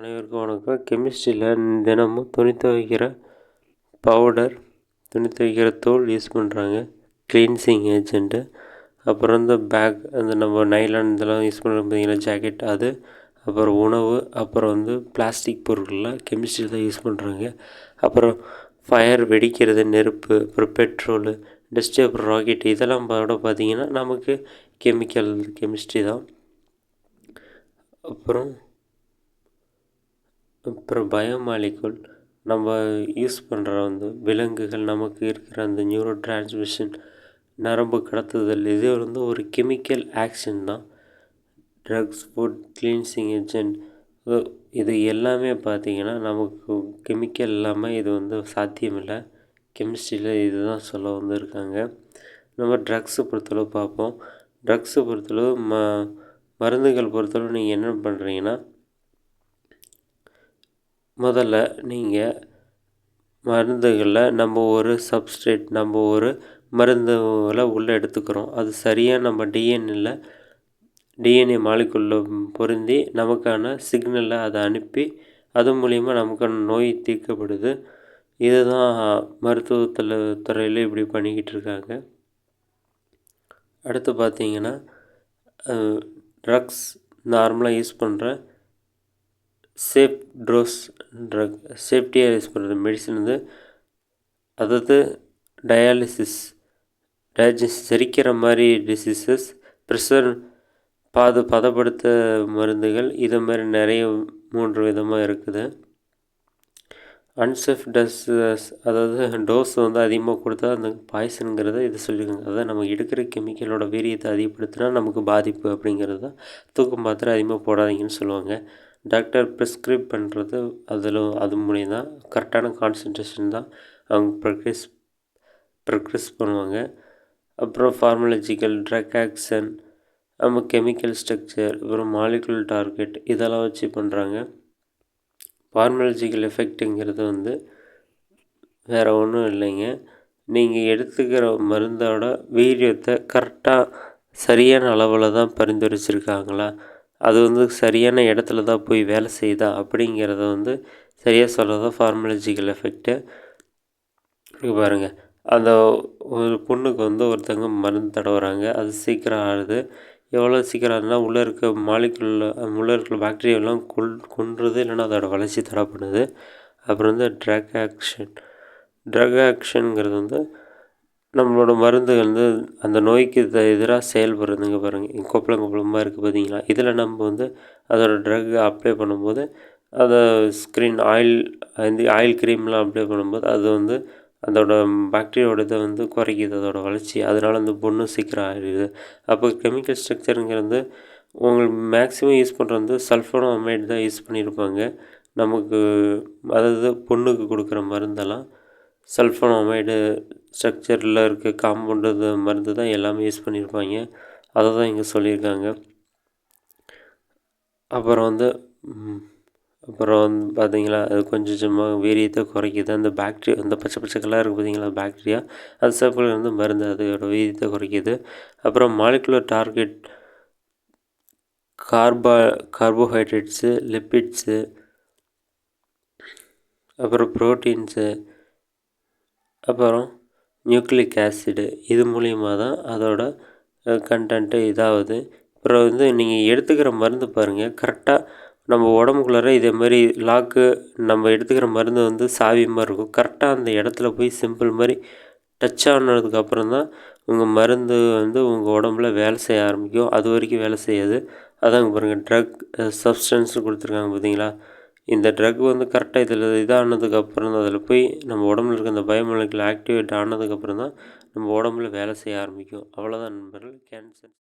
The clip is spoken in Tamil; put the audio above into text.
அனைவருக்கும் வணக்கம். கெமிஸ்ட்ரியில் தினமும் துணி துவைக்கிற பவுடர் துணி துவைக்கிற தோல் யூஸ் பண்ணுறாங்க க்ளீன்சிங் ஏஜென்ட்டு. அப்புறம் இந்த பேக் அந்த நம்ம நைலான் இதெல்லாம் யூஸ் பண்ணுறோம் பார்த்தீங்கன்னா ஜாக்கெட் அது. அப்புறம் உணவு அப்புறம் வந்து பிளாஸ்டிக் பொருட்கள்லாம் கெமிஸ்ட்ரி தான் யூஸ் பண்ணுறாங்க அப்புறம் ஃபயர் வெடிக்கிறது நெருப்பு அப்புறம் பெட்ரோலு டஸ்ட்டு அப்புறம் ராக்கெட் இதெல்லாம் கூட பார்த்திங்கன்னா நமக்கு கெமிக்கல் கெமிஸ்ட்ரி தான். அப்புறம் அப்புறம் பயோமாலிக்குள் நம்ம யூஸ் பண்ணுற வந்து விலங்குகள் நமக்கு இருக்கிற அந்த நியூரோ டிரான்ஸ்மிஷன் நரம்பு கடத்துதல் இது வந்து ஒரு கெமிக்கல் ஆக்ஷன் தான். ட்ரக்ஸ் ஃபுட் கிளீன்சிங் ஏஜென்ட் இது எல்லாமே பார்த்திங்கன்னா நமக்கு கெமிக்கல் இல்லாமல் இது வந்து சாத்தியமில்லை. கெமிஸ்ட்ரியில் இதுதான் சொல்ல வந்திருக்காங்க. நம்ம ட்ரக்ஸை பொறுத்தளவு பார்ப்போம். ட்ரக்ஸை பொறுத்தளவு ம மருந்துகள் பொறுத்தளவு நீங்கள் என்ன பண்ணுறீங்கன்னா முதல்ல நீங்கள் மருந்துகளில் நம்ம ஒரு சப்ஸ்ட்ரேட் நம்ம ஒரு மருந்துகளை உள்ளே எடுத்துக்கிறோம். அது சரியாக நம்ம டிஎன்ஏல டிஎன்ஏ மாலிக்குள்ள பொருந்தி நமக்கான சிக்னலை அதை அனுப்பி அது மூலிமா நமக்கான நோய் தீர்க்கப்படுது. இதுதான் மருத்துவத்தில் துறையில் இப்படி பண்ணிக்கிட்டு இருக்காங்க. அடுத்து பார்த்தீங்கன்னா ட்ரக்ஸ் நார்மலாக யூஸ் பண்ணுற சேஃப் ட்ரோஸ் ட்ரக் சேஃப்டியாக யூஸ் பண்ணுறது மெடிசன் வந்து அதாவது டயாலிசிஸ் டயஜஸ் செரிக்கிற மாதிரி டிசீசஸ் ப்ரெஷர் பாது பதப்படுத்த மருந்துகள் இது மாதிரி நிறைய மூன்று விதமாக இருக்குது. அன்சேஃப் டஸ் அதாவது டோஸ் வந்து அதிகமாக கொடுத்தா அந்த பாய்சனுங்கிறத இது சொல்லியிருக்காங்க அதாவது நம்ம எடுக்கிற கெமிக்கலோட வீரியத்தை அதிகப்படுத்தினா நமக்கு பாதிப்பு அப்படிங்கிறது தான். தூக்கம் மாத்திரை அதிகமாக போடாதீங்கன்னு சொல்லுவாங்க. டாக்டர் ப்ரிஸ்கிரைப் பண்ணுறது அதில் அது மூலியம் தான் கரெக்டான கான்சன்ட்ரேஷன் தான் அவங்க ப்ரக்ரிஸ் ப்ரக்ரிஸ் பண்ணுவாங்க. அப்புறம் ஃபார்மலஜிக்கல் ட்ரக் ஆக்ஷன் நம்ம கெமிக்கல் ஸ்ட்ரக்சர் அப்புறம் மாலிகுலர் டார்கெட் இதெல்லாம் வச்சு பண்ணுறாங்க ஃபார்மலஜிக்கல் எஃபெக்ட்டுங்கிறது வந்து வேறு ஒன்றும் இல்லைங்க. நீங்கள் எடுத்துக்கிற மருந்தோட வீரியத்தை கரெக்டாக சரியான அளவில் தான் பரிந்துரைச்சிருக்காங்களா? அது வந்து சரியான இடத்துல தான் போய் வேலை செய்யுதா அப்படிங்கிறத வந்து சரியாக சொல்கிறது தான் ஃபார்மலஜிக்கல் எஃபெக்ட்டு இங்கே பாருங்கள் அந்த ஒரு பொண்ணுக்கு வந்து ஒருத்தங்க மருந்து தடவுறாங்க. அது சீக்கிரம் ஆகுது. எவ்வளோ சீக்கிரம் ஆகுதுன்னா உள்ளே இருக்க மாலிக்குள்ள உள்ளே இருக்கிற பாக்டீரியாவெல்லாம் கொல் கொன்றுது இல்லைன்னா அதோட வளர்ச்சி தடை பண்ணுது. அப்புறம் வந்து ட்ரக் ஆக்ஷன் ட்ரக் ஆக்ஷனுங்கிறது வந்து நம்மளோட மருந்து வந்து அந்த நோய்க்கு எதிராக செயல்படுறதுங்க பாருங்கள் கொப்பளம் கொப்பளமாக இருக்குது பார்த்தீங்களா இதில் நம்ம வந்து அதோட ட்ரக் அப்ளை பண்ணும்போது அதை ஸ்க்ரீன் ஆயில் இந்த ஆயில் க்ரீம்லாம் அப்ளை பண்ணும்போது அது வந்து அதோட பாக்டீரியாவோட இதை வந்து குறைக்குது அதோட வளர்ச்சி. அதனால் அந்த பொண்ணு சீக்கிரம் ஆகிடுது அப்போ கெமிக்கல் ஸ்ட்ரக்சருங்கிறது உங்களுக்கு மேக்ஸிமம் யூஸ் பண்ணுறது வந்து சல்ஃபோனோ அமைட் தான் யூஸ் பண்ணியிருப்பாங்க நமக்கு அதாவது பொண்ணுக்கு கொடுக்குற மருந்தெல்லாம் சல்ஃபோனோமைடு ஸ்ட்ரக்சரில் இருக்க காம்பவுண்டு மருந்து தான் எல்லாமே யூஸ் பண்ணியிருப்பாங்க. அதை தான் இங்கே சொல்லியிருக்காங்க. அப்புறம் வந்து அப்புறம் வந்து பார்த்தீங்களா அது கொஞ்சம் கொஞ்சமாக வீரியத்தை குறைக்குது. அந்த பாக்டீரியா அந்த பச்சை பச்சை கலர் இருக்குது பார்த்தீங்களா பாக்டீரியா அது சிவப்பு வந்து மருந்து அதோட வீரியத்தை குறைக்குது. அப்புறம் molecular target carbo carbohydrates lipids அப்புறம் ப்ரோட்டீன்ஸு அப்புறம் நியூக்ளிக் ஆசிடு இது மூலியமாக தான் அதோட கண்டென்ட்டு இதாகுது அப்புறம் வந்து நீங்கள் எடுத்துக்கிற மருந்து பாருங்கள் கரெக்டாக நம்ம உடம்புக்குள்ளார இதே மாதிரி லாக்கு நம்ம எடுத்துக்கிற மருந்து வந்து சாவி மாதிரி இருக்கும். கரெக்டாக அந்த இடத்துல போய் சிம்பிள் மாதிரி டச் ஆனதுக்கப்புறம் தான் உங்கள் மருந்து வந்து உங்கள் உடம்புல வேலை செய்ய ஆரம்பிக்கும். அது வரைக்கும் வேலை செய்யாது. அதாங்க பாருங்கள் ட்ரக் சப்ஸ்டன்ஸ் கொடுத்துருக்காங்க பார்த்தீங்களா இந்த ட்ரக் வந்து கரெக்டாக இதில் இதானதுக்கப்புறம் தான். அதில் போய் நம்ம உடம்புல இருக்க அந்த பயோமாலிகுல் ஆக்டிவேட் ஆனதுக்கப்புறம் தான் நம்ம உடம்புல வேலை செய்ய ஆரம்பிக்கும். அவ்வளோதான் நண்பர்கள். கேன்சர்